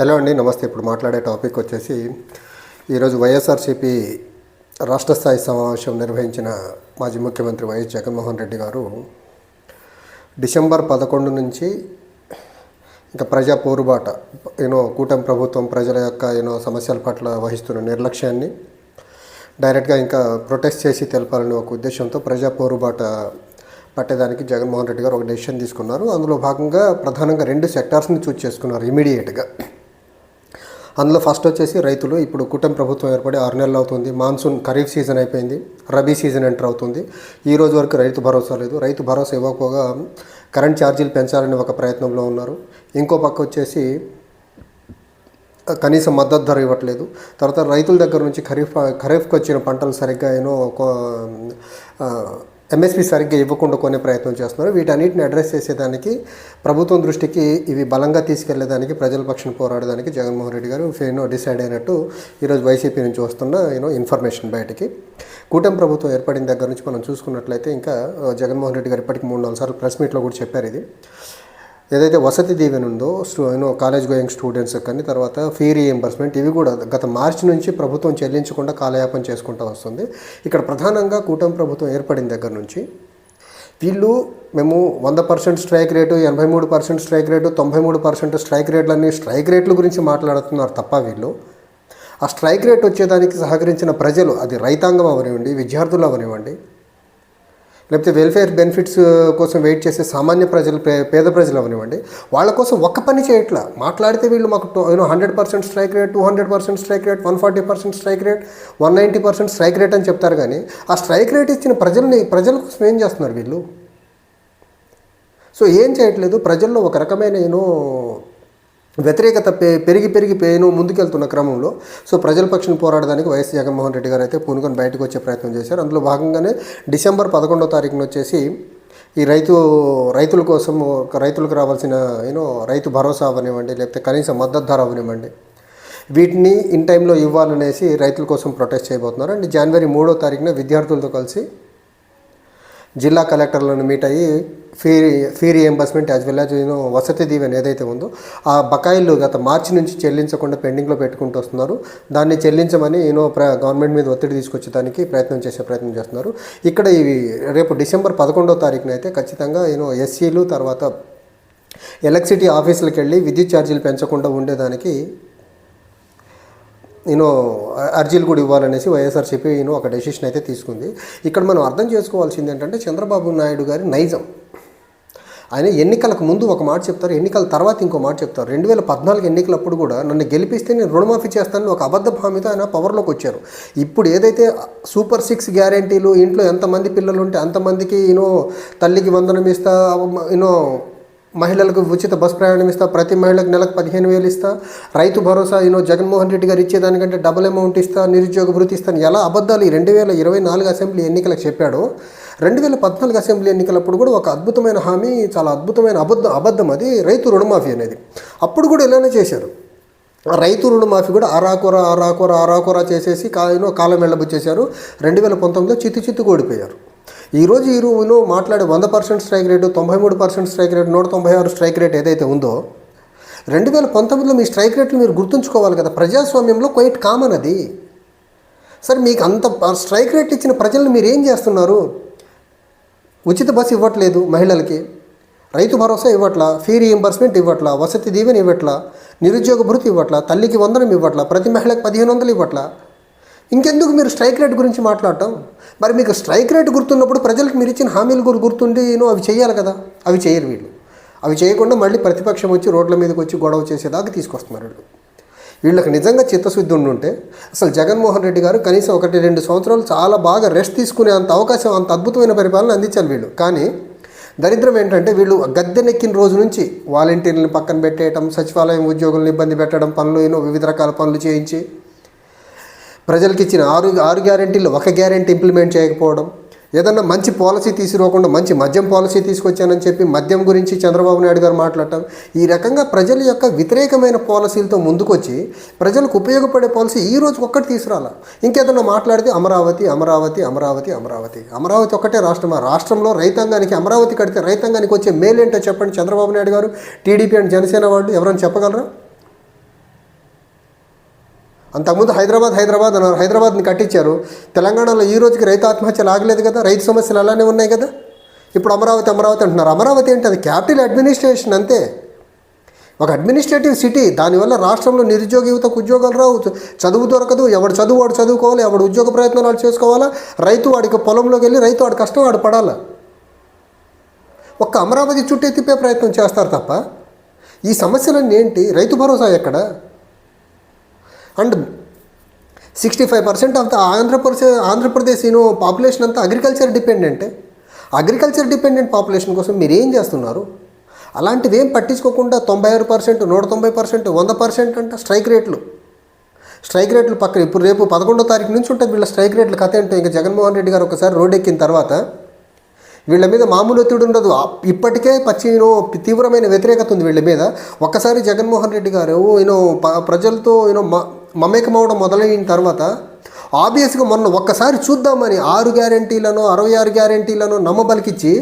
Hello అండి నమస్తే. ఇప్పుడు మాట్లాడే టాపిక్ వచ్చేసి ఈరోజు వైఎస్ఆర్సీపీ రాష్ట్ర స్థాయి సమావేశం నిర్వహించిన మాజీ ముఖ్యమంత్రి వైఎస్ జగన్మోహన్ రెడ్డి గారు డిసెంబర్ పదకొండు నుంచి ఇంకా ప్రజా పోరుబాట యూనో కూటమి ప్రభుత్వం ప్రజల యొక్క యూనో సమస్యల పట్ల వహిస్తున్న నిర్లక్ష్యాన్ని డైరెక్ట్గా ఇంకా ప్రొటెస్ట్ చేసి తెలపాలనే ఒక ఉద్దేశంతో ప్రజా పోరుబాట పట్టేదానికి జగన్మోహన్ రెడ్డి గారు ఒక డెసిషన్ తీసుకున్నారు. అందులో భాగంగా ప్రధానంగా రెండు సెక్టార్స్ని చూస్ చేసుకున్నారు ఇమీడియట్గా. అందులో ఫస్ట్ వచ్చేసి రైతులు ఇప్పుడు కుటుంబ ప్రభుత్వం ఏర్పడి ఆరు నెలలు అవుతుంది. మాన్సూన్ ఖరీఫ్ సీజన్ అయిపోయింది. రబీ సీజన్ ఎంటర్ అవుతుంది. ఈ రోజు వరకు రైతు భరోసా లేదు. రైతు భరోసా ఇవ్వకపోగా కరెంట్ ఛార్జీలు పెంచాలని ఒక ప్రయత్నంలో ఉన్నారు. ఇంకో పక్క వచ్చేసి కనీసం మద్దతు ధర ఇవ్వట్లేదు. తర్వాత రైతుల దగ్గర నుంచి ఖరీఫ్ ఖరీఫ్కి వచ్చిన పంటలు సరిగ్గా ఏనో ఎంఎస్పీ సరిగ్గా ఇవ్వకుండా కొనే ప్రయత్నం చేస్తున్నారు. వీటన్నిటిని అడ్రస్ చేసేదానికి ప్రభుత్వం దృష్టికి ఇవి బలంగా తీసుకెళ్ళేదానికి ప్రజల పక్షం పోరాడడానికి జగన్మోహన్ రెడ్డి గారు ఫేనో డిసైడ్ అయినట్టు ఈరోజు వైసీపీ నుంచి వస్తున్న యూనో ఇన్ఫర్మేషన్ బయటికి. కూటమి ప్రభుత్వం ఏర్పడిన దగ్గర నుంచి మనం చూసుకున్నట్లయితే ఇంకా జగన్మోహన్ రెడ్డి గారు ఇప్పటికి మూడు నాలుగు సార్లు ప్రెస్ మీట్లో కూడా చెప్పారు ఇది. ఏదైతే వసతి దీవెన ఉందో యూనో కాలేజ్ గోయింగ్ స్టూడెంట్స్ కానీ తర్వాత ఫీ రీఎంబర్స్మెంట్ ఇవి కూడా గత మార్చి నుంచి ప్రభుత్వం చెల్లించకుండా కాలయాపన చేసుకుంటూ వస్తుంది. ఇక్కడ ప్రధానంగా కూటమి ప్రభుత్వం ఏర్పడిన దగ్గర నుంచి వీళ్ళు మేము వంద పర్సెంట్ స్ట్రైక్ రేటు ఎనభై మూడు పర్సెంట్ స్ట్రైక్ రేటు తొంభై మూడు పర్సెంట్ స్ట్రైక్ రేట్లన్నీ స్ట్రైక్ రేట్ల గురించి మాట్లాడుతున్నారు తప్ప వీళ్ళు. ఆ స్ట్రైక్ రేట్ వచ్చేదానికి సహకరించిన ప్రజలు అది రైతాంగం అవనివ్వండి విద్యార్థులు అవనివ్వండి లేకపోతే వెల్ఫేర్ బెనిఫిట్స్ కోసం వెయిట్ చేసే సామాన్య ప్రజలు పే- పేద ప్రజలు అవనివ్వండి. వాళ్ళ కోసం ఒక్క పని చేయట్లా. మాట్లాడితే వీళ్ళు మాకు you know hundred percent strike rate two hundred percent strike rate one forty percent strike rate one ninety percent strike rate అని చెప్తారు కానీ ఆ స్ట్రైక్ రేట్ ఇచ్చిన ప్రజల్ని ప్రజల కోసం ఏం చేస్తున్నారు వీళ్ళు? సో ఏం చేయట్లేదు? ప్రజల్లో ఒక రకమైన యూనో వ్యతిరేకత పె పెరిగి పెరిగి పేను ముందుకెళ్తున్న క్రమంలో సో ప్రజల పక్షం పోరాడడానికి వైఎస్ జగన్మోహన్ రెడ్డి గారు అయితే పూనుకొని బయటకు వచ్చే ప్రయత్నం చేశారు. అందులో భాగంగానే డిసెంబర్ పదకొండో తారీఖున వచ్చేసి ఈ రైతు రైతుల కోసం రైతులకు రావాల్సిన యూనో రైతు భరోసా అవనివ్వండి లేకపోతే కనీసం మద్దతు ధర అవనివ్వండి వీటిని ఇన్ టైంలో ఇవ్వాలనేసి రైతుల కోసం ప్రొటెస్ట్ చేయబోతున్నారు. అండ్ జనవరి మూడో తారీఖున విద్యార్థులతో కలిసి జిల్లా కలెక్టర్లను మీట్ అయ్యి fee fee reimbursement as well as you know Vasathi Deevena ఏదైతే ఉందో ఆ బకాయిలు గత మార్చి నుంచి చెల్లించకుండా పెండింగ్లో పెట్టుకుంటూ వస్తున్నారు. దాన్ని చెల్లించమని యూనో ప్ర గవర్నమెంట్ మీద ఒత్తిడి తీసుకొచ్చేదానికి ప్రయత్నం చేసే ప్రయత్నం చేస్తున్నారు. ఇక్కడ ఇవి రేపు డిసెంబర్ పదకొండో తారీఖున అయితే ఖచ్చితంగా యూనో ఎస్సీలు తర్వాత ఎలక్ట్రిసిటీ ఆఫీసులకు వెళ్ళి విద్యుత్ ఛార్జీలు పెంచకుండా ఉండేదానికి నేను అర్జీలు కూడా ఇవ్వాలనేసి వైఎస్ఆర్ చెప్పి నేను ఒక డెసిషన్ అయితే తీసుకుంది. ఇక్కడ మనం అర్థం చేసుకోవాల్సింది ఏంటంటే చంద్రబాబు నాయుడు గారి నైజం. ఆయన ఎన్నికలకు ముందు ఒక మాట చెప్తారు ఎన్నికల తర్వాత ఇంకో మాట చెప్తారు. రెండు వేల పద్నాలుగు ఎన్నికలప్పుడు కూడా నన్ను గెలిపిస్తే నేను రుణమాఫీ చేస్తానని ఒక అబద్ధ హామీతో ఆయన పవర్లోకి వచ్చారు. ఇప్పుడు ఏదైతే సూపర్ సిక్స్ గ్యారంటీలు ఇంట్లో ఎంతమంది పిల్లలు ఉంటే అంతమందికి యూనో తల్లికి వందనం ఇస్తా యూనో మహిళలకు ఉచిత బస్ ప్రయాణం ఇస్తా ప్రతి మహిళకు నెలకు పదిహేను వేలు ఇస్తా. రైతు భరోసా యూనో జగన్మోహన్ రెడ్డి గారు ఇచ్చేదానికంటే డబుల్ అమౌంట్ ఇస్తా నిరుద్యోగ భృతి ఇస్తాను ఎలా అబద్ధాలు ఈ రెండు వేల ఇరవై నాలుగు అసెంబ్లీ ఎన్నికలకు చెప్పాడో రెండు వేల పద్నాలుగు అసెంబ్లీ ఎన్నికలప్పుడు కూడా ఒక అద్భుతమైన హామీ చాలా అద్భుతమైన అబద్ధం అబద్ధం అది రైతు రుణమాఫీ అనేది. అప్పుడు కూడా ఇలానే చేశారు. రైతు రుణమాఫీ కూడా ఆరాకొర ఆరాకొర అరాకొర చేసేసి కాయనో కాలం వెళ్ళబుచ్చేశారు. రెండు వేల పంతొమ్మిదిలో చిత్తు చిత్తు ఓడిపోయారు. ఈరోజు ఈ రోజులో మాట్లాడే వంద పర్సెంట్ స్ట్రైక్ రేటు తొంభై మూడు పర్సెంట్ స్ట్రైక్ రేటు నూట తొంభై ఆరు స్ట్రైక్ రేట్ ఏదైతే ఉందో రెండు వేల పంతొమ్మిదిలో మీ స్ట్రైక్ రేట్లు మీరు గుర్తుంచుకోవాలి కదా. ప్రజాస్వామ్యంలో క్వైట్ కామన్ అది. సరే మీకు అంత స్ట్రైక్ రేట్ ఇచ్చిన ప్రజల్ని మీరు ఏం చేస్తున్నారు? ఉచిత బస్సు ఇవ్వట్లేదు మహిళలకి. రైతు భరోసా ఇవ్వట్లా ఫీ రీఎంబర్స్మెంట్ ఇవ్వట్లా వసతి దీవెన ఇవ్వట్లా నిరుద్యోగ భృతి ఇవ్వట్లా తల్లికి వందనం ఇవ్వట్లా ప్రతి మహిళకు పదిహేను వందలు ఇవ్వట్లా. ఇంకెందుకు మీరు స్ట్రైక్ రేట్ గురించి మాట్లాడటం? మరి మీకు స్ట్రైక్ రేట్ గుర్తున్నప్పుడు ప్రజలకు మీరు ఇచ్చిన హామీలు కూడా గుర్తుండి నేను అవి చేయాలి కదా? అవి చేయరు వీళ్ళు. అవి చేయకుండా మళ్ళీ ప్రతిపక్షం వచ్చి రోడ్ల మీదకి వచ్చి గొడవ చేసేదాకా తీసుకొస్తున్నారు వీళ్ళు. వీళ్ళకి నిజంగా చిత్తశుద్ధి ఉండుంటే అసలు జగన్మోహన్ రెడ్డి గారు కనీసం ఒకటి రెండు సంవత్సరాలు చాలా బాగా రెస్ట్ తీసుకునే అంత అవకాశం అంత అద్భుతమైన పరిపాలన అందించాలి వీళ్ళు. కానీ దరిద్రం ఏంటంటే వీళ్ళు గద్దెనెక్కిన రోజు నుంచి వాలంటీర్లను పక్కన పెట్టేయటం సచివాలయం ఉద్యోగులను ఇబ్బంది పెట్టడం పనులు ఎన్నో వివిధ రకాల పనులు చేయించి ప్రజలకు ఇచ్చిన ఆరు ఆరు గ్యారెంటీలు ఒక గ్యారెంటీ ఇంప్లిమెంట్ చేయకపోవడం ఏదన్నా మంచి పాలసీ తీసుకురాకుండా మంచి మద్యం పాలసీ తీసుకొచ్చానని చెప్పి మద్యం గురించి చంద్రబాబు నాయుడు గారు మాట్లాడటం ఈ రకంగా ప్రజల యొక్క వ్యతిరేకమైన పాలసీలతో ముందుకొచ్చి ప్రజలకు ఉపయోగపడే పాలసీ ఈ రోజు ఒక్కటి తీసుకురాలా. ఇంకేదన్నా మాట్లాడితే అమరావతి అమరావతి అమరావతి అమరావతి. అమరావతి ఒక్కటే రాష్ట్రం రాష్ట్రంలో రైతాంగానికి అమరావతి కడితే రైతాంగానికి వచ్చే మేలేంటో చెప్పండి చంద్రబాబు నాయుడు గారు. టీడీపీ అండ్ జనసేన వాళ్ళు ఎవరైనా చెప్పగలరా? అంతకుముందు హైదరాబాద్ హైదరాబాద్ అన్నారు. హైదరాబాద్ని కట్టించారు. తెలంగాణలో ఈ రోజుకి రైతు ఆత్మహత్యలు ఆగలేదు కదా? రైతు సమస్యలు అలానే ఉన్నాయి కదా? ఇప్పుడు అమరావతి అమరావతి అంటున్నారు. అమరావతి ఏంటి? అది క్యాపిటల్ అడ్మినిస్ట్రేషన్ అంతే. ఒక అడ్మినిస్ట్రేటివ్ సిటీ దానివల్ల రాష్ట్రంలో నిరుద్యోగ యువతకు ఉద్యోగాలు రావు. చదువు దొరకదు. ఎవడు చదువు వాడు చదువుకోవాలి. ఎవడు ఉద్యోగ ప్రయత్నాలు వాడు చేసుకోవాలా? రైతు వాడికి పొలంలోకి వెళ్ళి రైతు వాడి కష్టం వాడు పడాలా? ఒక్క అమరావతి చుట్టే తిప్పే ప్రయత్నం చేస్తారు తప్ప ఈ సమస్యలన్నీ ఏంటి? రైతు భరోసా ఎక్కడ? And sixty five percent of the Andhra Pradesh Andhra Pradesh you know population అంతా అగ్రికల్చర్ డిపెండెంటే. అగ్రికల్చర్ డిపెండెంట్ పాపులేషన్ కోసం మీరు ఏం చేస్తున్నారు? అలాంటివి ఏం పట్టించుకోకుండా తొంభై ఆరు పర్సెంట్ నూట తొంభై పర్సెంట్ వంద పర్సెంట్ అంట స్ట్రైక్ రేట్లు. స్ట్రైక్ రేట్లు పక్కన ఇప్పుడు రేపు పదకొండో తారీఖు నుంచి ఉంటుంది వీళ్ళ స్ట్రైక్ రేట్లు కథ ఏంటో ఇంకా జగన్మోహన్ రెడ్డి గారు ఒకసారి రోడ్ ఎక్కిన తర్వాత వీళ్ళ మీద మామూలు ఒత్తిడి ఉండదు. ఇప్పటికే పచ్చి యూనో తీవ్రమైన వ్యతిరేకత ఉంది వీళ్ళ మీద. ఒక్కసారి జగన్మోహన్ రెడ్డి గారు యూనో ప- ప్రజలతో యూనో మా మమేకమవడం మొదలైన తర్వాత ఆబ్వియస్గా మొన్న ఒక్కసారి చూద్దామని ఆరు గ్యారంటీలను అరవై ఆరు గ్యారంటీలను నమ్మబలికిచ్చి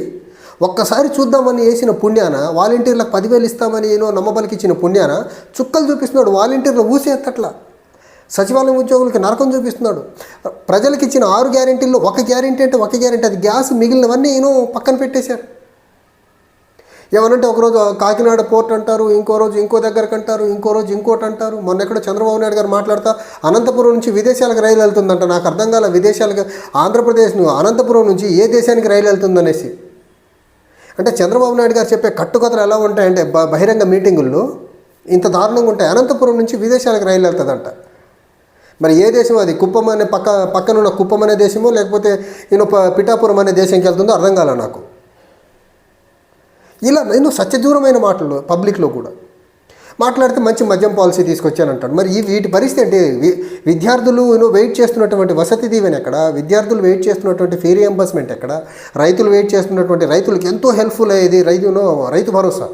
ఒక్కసారి చూద్దామని వేసిన పుణ్యాన వాలంటీర్లకు పదివేలు ఇస్తామని ఏనో నమ్మబలికిచ్చిన పుణ్యాన చుక్కలు చూపిస్తున్నాడు. వాలంటీర్లు ఊసేత్తట్లా సచివాలయం ఉద్యోగులకి నరకం చూపిస్తున్నాడు. ప్రజలకు ఇచ్చిన ఆరు గ్యారెంటీల్లో ఒక గ్యారెంటీ అంటే ఒక గ్యారెంటీ. అది గ్యాస్ మిగిలినవన్నీ ఏనో పక్కన పెట్టేశారు. ఏమనంటే ఒకరోజు కాకినాడ పోర్ట్ అంటారు ఇంకో రోజు ఇంకో దగ్గరకు అంటారు ఇంకో రోజు ఇంకోటి అంటారు. మొన్న ఎక్కడ చంద్రబాబు నాయుడు గారు మాట్లాడతా అనంతపురం నుంచి విదేశాలకు రైలు వెళ్తుందంట. నాకు అర్థం కాల విదేశాలకు ఆంధ్రప్రదేశ్ అనంతపురం నుంచి ఏ దేశానికి రైలు వెళ్తుందనేసి. అంటే చంద్రబాబు నాయుడు గారు చెప్పే కట్టుకథలు ఎలా ఉంటాయంటే బ- బహిరంగ మీటింగుల్లో ఇంత దారుణంగా ఉంటాయి. అనంతపురం నుంచి విదేశాలకు రైలు వెళ్తుందంట. మరి ఏ దేశం అది? కుప్పం అనే పక్క పక్కనున్న కుప్పం అనే దేశమో లేకపోతే నేను పిఠాపురం అనే దేశంకి వెళ్తుందో అర్థం కాలే నాకు. ఇలా ఎన్నో సత్యదూరమైన మాటలు పబ్లిక్లో కూడా? మాట్లాడితే మంచి మద్యం పాలసీ తీసుకొచ్చానంటాడు. మరి ఈ వీటి పరిస్థితి ఏంటి? వి- విద్యార్థులు వెయిట్ చేస్తున్నటువంటి వసతి దీవెన ఎక్కడ? విద్యార్థులు వెయిట్ చేస్తున్నటువంటి ఫీ రియంబర్స్మెంట్ ఎక్కడ? రైతులు వెయిట్ చేస్తున్నటువంటి రైతులకు ఎంతో హెల్ప్ఫుల్ అయ్యేది రైతును రైతు భరోసా.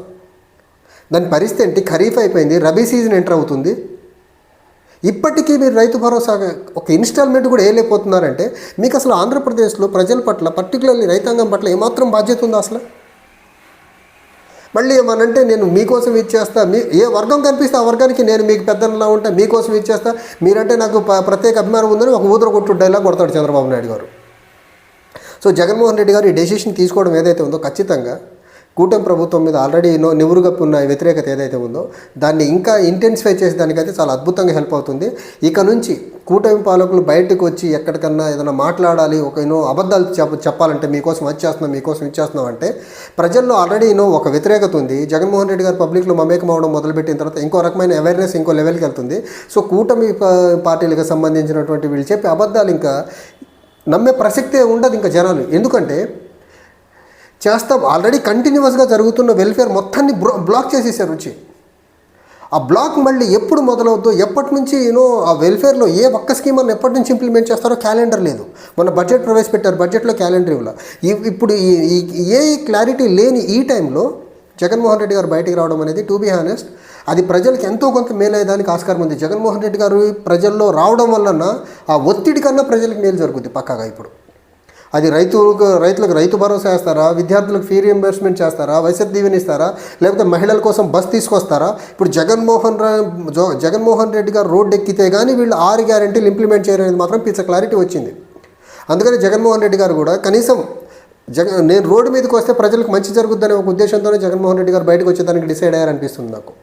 దాని పరిస్థితి ఏంటి? ఖరీఫ్ అయిపోయింది రబీ సీజన్ ఎంటర్ అవుతుంది. ఇప్పటికీ మీరు రైతు భరోసా ఒక ఇన్స్టాల్మెంట్ కూడా వేయలేకపోతున్నారంటే మీకు అసలు ఆంధ్రప్రదేశ్లో ప్రజల పట్ల పర్టికులర్లీ రైతాంగం పట్ల ఏమాత్రం బాధ్యత ఉందా అసలు? మళ్ళీ ఏమనంటే నేను మీకోసం ఇచ్చేస్తా మీ ఏ వర్గం కనిపిస్తే ఆ వర్గానికి నేను మీకు పెద్దలా ఉంటా మీకోసం ఇచ్చేస్తా మీరంటే నాకు ప్రత్యేక అభిమానం ఉందని ఒక ఊదర కొట్టు డైలాగ్ కొడతాడు చంద్రబాబు నాయుడు గారు. సో జగన్మోహన్ రెడ్డి గారు ఈ డెసిషన్ తీసుకోవడం ఏదైతే ఉందో ఖచ్చితంగా కూటమి ప్రభుత్వం మీద ఆల్రెడీ ఎన్నో నివురుగప్పు ఉన్న వ్యతిరేకత ఏదైతే ఉందో దాన్ని ఇంకా ఇంటెన్సిఫై చేసేదానికైతే చాలా అద్భుతంగా హెల్ప్ అవుతుంది. ఇక నుంచి కూటమి పాలకులు బయటకు వచ్చి ఎక్కడికన్నా ఏదైనా మాట్లాడాలి ఒక ఎన్నో అబద్ధాలు చెప్ప చెప్పాలంటే మీకోసం వచ్చేస్తున్నాం మీకోసం ఇచ్చేస్తున్నాం అంటే ప్రజల్లో ఆల్రెడీ ఎన్నో ఒక వ్యతిరేకత ఉంది. జగన్మోహన్ రెడ్డి గారు పబ్లిక్లో మమేకం అవడం మొదలుపెట్టిన తర్వాత ఇంకో రకమైన అవేర్నెస్ ఇంకో లెవెల్కి వెళ్తుంది. సో కూటమి పార్టీలకు సంబంధించినటువంటి వీళ్ళు చెప్పే అబద్ధాలు ఇంకా నమ్మే ప్రసక్తే ఉండదు ఇంకా జనాలు. ఎందుకంటే చేస్తాం. ఆల్రెడీ కంటిన్యూస్గా జరుగుతున్న వెల్ఫేర్ మొత్తాన్ని బ్లాక్ చేసేసారు వచ్చి ఆ బ్లాక్ మళ్ళీ ఎప్పుడు మొదలవుద్దో ఎప్పటి నుంచి యూనో ఆ వెల్ఫేర్లో ఏ ఒక్క స్కీమ్ అన్న ఎప్పటి నుంచి ఇంప్లిమెంట్ చేస్తారో క్యాలెండర్ లేదు. మన బడ్జెట్ ప్రవేశపెట్టారు బడ్జెట్లో క్యాలెండర్ ఇవ్వాల. ఇప్పుడు ఈ ఏ క్లారిటీ లేని ఈ టైంలో జగన్మోహన్ రెడ్డి గారు బయటికి రావడం అనేది టు బీ హానెస్ట్ అది ప్రజలకు ఎంతో కొంత మేలయ్యేదానికి ఆస్కారం ఉంది. జగన్మోహన్ రెడ్డి గారు ప్రజల్లో రావడం వలన ఆ ఒత్తిడి కన్నా ప్రజలకు మేలు జరుగుద్ది పక్కాగా ఇప్పుడు. అది రైతులకు రైతులకు రైతు భరోసా వేస్తారా? విద్యార్థులకు ఫీ రియంబర్స్మెంట్ చేస్తారా? వయసు దీవెన ఇస్తారా? లేకపోతే మహిళల కోసం బస్ తీసుకొస్తారా? ఇప్పుడు జగన్మోహన్ జో- జగన్మోహన్ రెడ్డి గారు రోడ్డు ఎక్కితే కానీ వీళ్ళు ఆరు గ్యారెంటీలు ఇంప్లిమెంట్ చేయడానికి మాత్రం పిచ్చ క్లారిటీ వచ్చింది. అందుకని జగన్మోహన్ రెడ్డి గారు కూడా కనీసం జగ నేను రోడ్డు మీదకి వస్తే ప్రజలకు మంచి జరుగుద్దనే ఒక ఉద్దేశంతోనే జగన్మోహన్ రెడ్డి గారు బయటకు వచ్చేదానికి డిసైడ్ అయ్యారనిపిస్తుంది నాకు.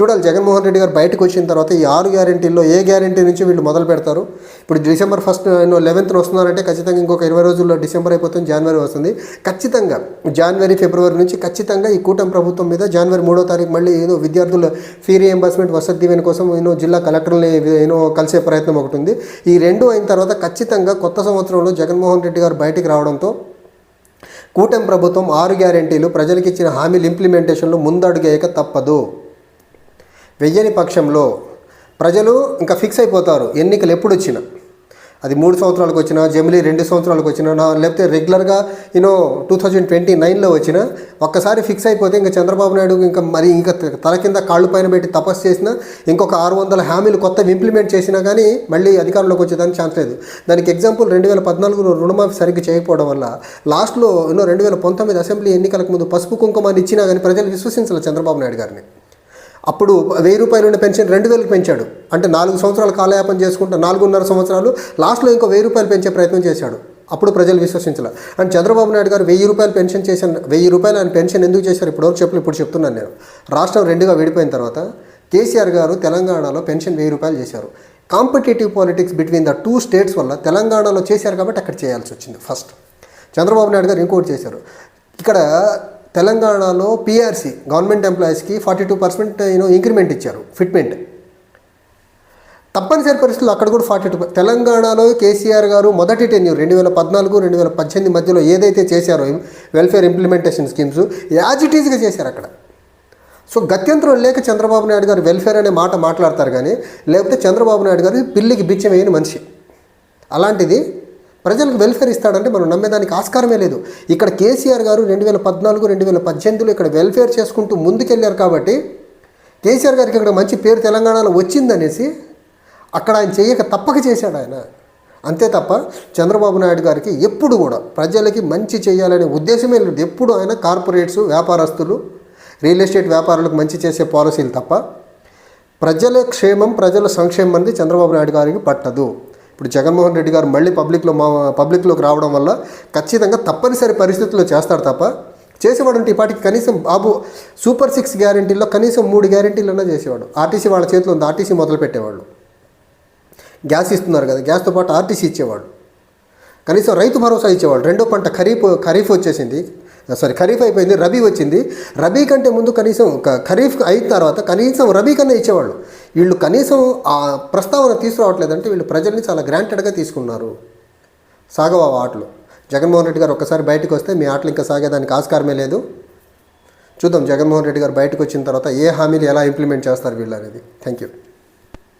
చూడాలి. జగన్మోహన్ రెడ్డి గారు బయటకు వచ్చిన తర్వాత ఈ ఆరు గ్యారెంటీల్లో ఏ గ్యారెంటీ నుంచి వీళ్ళు మొదలు పెడతారు? ఇప్పుడు డిసెంబర్ ఫస్ట్ లెవెన్త్న వస్తున్నారంటే ఖచ్చితంగా ఇంకొక ఇరవై రోజుల్లో డిసెంబర్ అయిపోతుంది జనవరి వస్తుంది. ఖచ్చితంగా జనవరి ఫిబ్రవరి నుంచి ఖచ్చితంగా ఈ కూటమి ప్రభుత్వం మీద జనవరి మూడో తారీఖు మళ్ళీ ఏదో విద్యార్థుల ఫీ రియంబర్స్మెంట్ వసతి దీవెన కోసం ఏదో జిల్లా కలెక్టర్ని ఏదో కలిసే ప్రయత్నం ఒకటి ఉంది. ఈ రెండు అయిన తర్వాత ఖచ్చితంగా కొత్త సంవత్సరంలో జగన్మోహన్ రెడ్డి గారు బయటికి రావడంతో కూటమి ప్రభుత్వం ఆరు గ్యారెంటీలు ప్రజలకు ఇచ్చిన హామీలు ఇంప్లిమెంటేషన్లో ముందడుగేయక తప్పదు. వెయ్యని పక్షంలో ప్రజలు ఇంకా ఫిక్స్ అయిపోతారు. ఎన్నికలు ఎప్పుడు వచ్చినా. అది మూడు సంవత్సరాలకు వచ్చినా జమిలీ రెండు సంవత్సరాలకు వచ్చినా నా లేకపోతే రెగ్యులర్గా యూనో టూ థౌజండ్ ట్వంటీ నైన్లో వచ్చినా ఒక్కసారి ఫిక్స్ అయిపోతే ఇంకా చంద్రబాబు నాయుడు ఇంకా మరి ఇంకా తల కింద కాళ్ళు పైన పెట్టి తపస్సు చేసినా ఇంకొక ఆరు వందల హామీలు కొత్తవి ఇంప్లిమెంట్ చేసినా కానీ మళ్ళీ అధికారంలోకి వచ్చేదానికి ఛాన్స్ లేదు. దానికి ఎగ్జాంపుల్ రెండు వేల పద్నాలుగులో రుణమాఫీ సరిగ్గా చేయకపోవడం వల్ల లాస్ట్లో యూనో రెండు వేల పంతొమ్మిది అసెంబ్లీ ఎన్నికలకు ముందు పసుపు కుంకుమాన్ని ఇచ్చినా కానీ ప్రజలు విశ్వసించాలి చంద్రబాబు నాయుడు గారిని. అప్పుడు వెయ్యి రూపాయలు ఉన్న పెన్షన్ రెండు వేలకు పెంచాడు. అంటే నాలుగు సంవత్సరాలు కాలయాపన చేసుకుంటూ నాలుగున్నర సంవత్సరాలు లాస్ట్లో ఇంకో వెయ్యి రూపాయలు పెంచే ప్రయత్నం చేశాడు. అప్పుడు ప్రజలు విశ్వసించలే. అండ్ చంద్రబాబు నాయుడు గారు వెయ్యి రూపాయలు పెన్షన్ చేశాను వెయ్యి రూపాయలు ఆయన పెన్షన్ ఎందుకు చేశారు? ఇప్పటివరకు చెప్పులు ఇప్పుడు చెప్తున్నాను నేను. రాష్ట్రం రెండుగా విడిపోయిన తర్వాత కేసీఆర్ గారు తెలంగాణలో పెన్షన్ వెయ్యి రూపాయలు చేశారు. Competitive politics between the two states వల్ల తెలంగాణలో చేశారు కాబట్టి అక్కడ చేయాల్సి వచ్చింది ఫస్ట్. చంద్రబాబు నాయుడు గారు ఇంకోటి చేశారు. ఇక్కడ తెలంగాణలో పిఆర్సీ గవర్నమెంట్ ఎంప్లాయీస్కి forty two percent you know increment ఇచ్చారు ఫిట్మెంట్ తప్పనిసరి పరిస్థితుల్లో అక్కడ కూడా ఫార్టీ టూ తెలంగాణలో కేసీఆర్ గారు మొదటి టెన్యూర్ రెండు వేల పద్నాలుగు రెండు వేల పద్దెనిమిది మధ్యలో ఏదైతే చేశారో welfare implementation schemes as it ఈజ్గా చేశారు అక్కడ. సో గత్యంతరం లేక చంద్రబాబు నాయుడు గారు వెల్ఫేర్ అనే మాట మాట్లాడతారు కానీ లేకపోతే చంద్రబాబు నాయుడు గారు పిల్లికి బిచ్చమైన మనిషి. అలాంటిది ప్రజలకు వెల్ఫేర్ ఇస్తాడంటే మనం నమ్మేదానికి ఆస్కారమే లేదు. ఇక్కడ కేసీఆర్ గారు రెండు వేల పద్నాలుగు రెండు వేల పద్దెనిమిదిలో ఇక్కడ వెల్ఫేర్ చేసుకుంటూ ముందుకెళ్ళారు కాబట్టి కేసీఆర్ గారికి ఇక్కడ మంచి పేరు తెలంగాణలో వచ్చిందనేసి అక్కడ ఆయన చేయక తప్పక చేశాడు ఆయన. అంతే తప్ప చంద్రబాబు నాయుడు గారికి ఎప్పుడు కూడా ప్రజలకి మంచి చేయాలనే ఉద్దేశమే లేదు. ఎప్పుడు ఆయన కార్పొరేట్స్ వ్యాపారస్తులు రియల్ ఎస్టేట్ వ్యాపారులకు మంచి చేసే పాలసీలు తప్ప ప్రజల క్షేమం ప్రజల సంక్షేమం అనేది చంద్రబాబు నాయుడు గారికి పట్టదు. ఇప్పుడు జగన్మోహన్ రెడ్డి గారు మళ్ళీ పబ్లిక్లో మా పబ్లిక్లోకి రావడం వల్ల ఖచ్చితంగా తప్పనిసరి పరిస్థితుల్లో చేస్తారు తప్ప చేసేవాడు అంటే ఈ పాటికి కనీసం బాబు సూపర్ సిక్స్ గ్యారంటీల్లో కనీసం మూడు గ్యారంటీలన్నా చేసేవాడు. ఆర్టీసీ వాళ్ళ చేతిలో ఉంది ఆర్టీసీ మొదలు పెట్టేవాళ్ళు గ్యాస్ ఇస్తున్నారు కదా గ్యాస్తో పాటు ఆర్టీసీ ఇచ్చేవాడు. కనీసం రైతు భరోసా ఇచ్చేవాడు. రెండో పంట ఖరీఫ్ ఖరీఫ్ వచ్చేసింది. సారీ ఖరీఫ్ అయిపోయింది రబీ వచ్చింది. రబీ కంటే ముందు కనీసం ఖరీఫ్ అయిన తర్వాత కనీసం రబీ కన్నా ఇచ్చేవాళ్ళు. వీళ్ళు కనీసం ఆ ప్రస్తావన తీసుకురావట్లేదంటే వీళ్ళు ప్రజల్ని చాలా గ్రాంటెడ్గా తీసుకున్నారు. సాగవా ఆటలు. జగన్మోహన్ రెడ్డి గారు ఒక్కసారి బయటకు వస్తే మీ ఆటలు ఇంకా సాగేదానికి ఆస్కారమే లేదు. చూద్దాం జగన్మోహన్ రెడ్డి గారు బయటకు వచ్చిన తర్వాత ఏ హామీలు ఎలా ఇంప్లిమెంట్ చేస్తారు వీళ్ళు అనేది. Thank you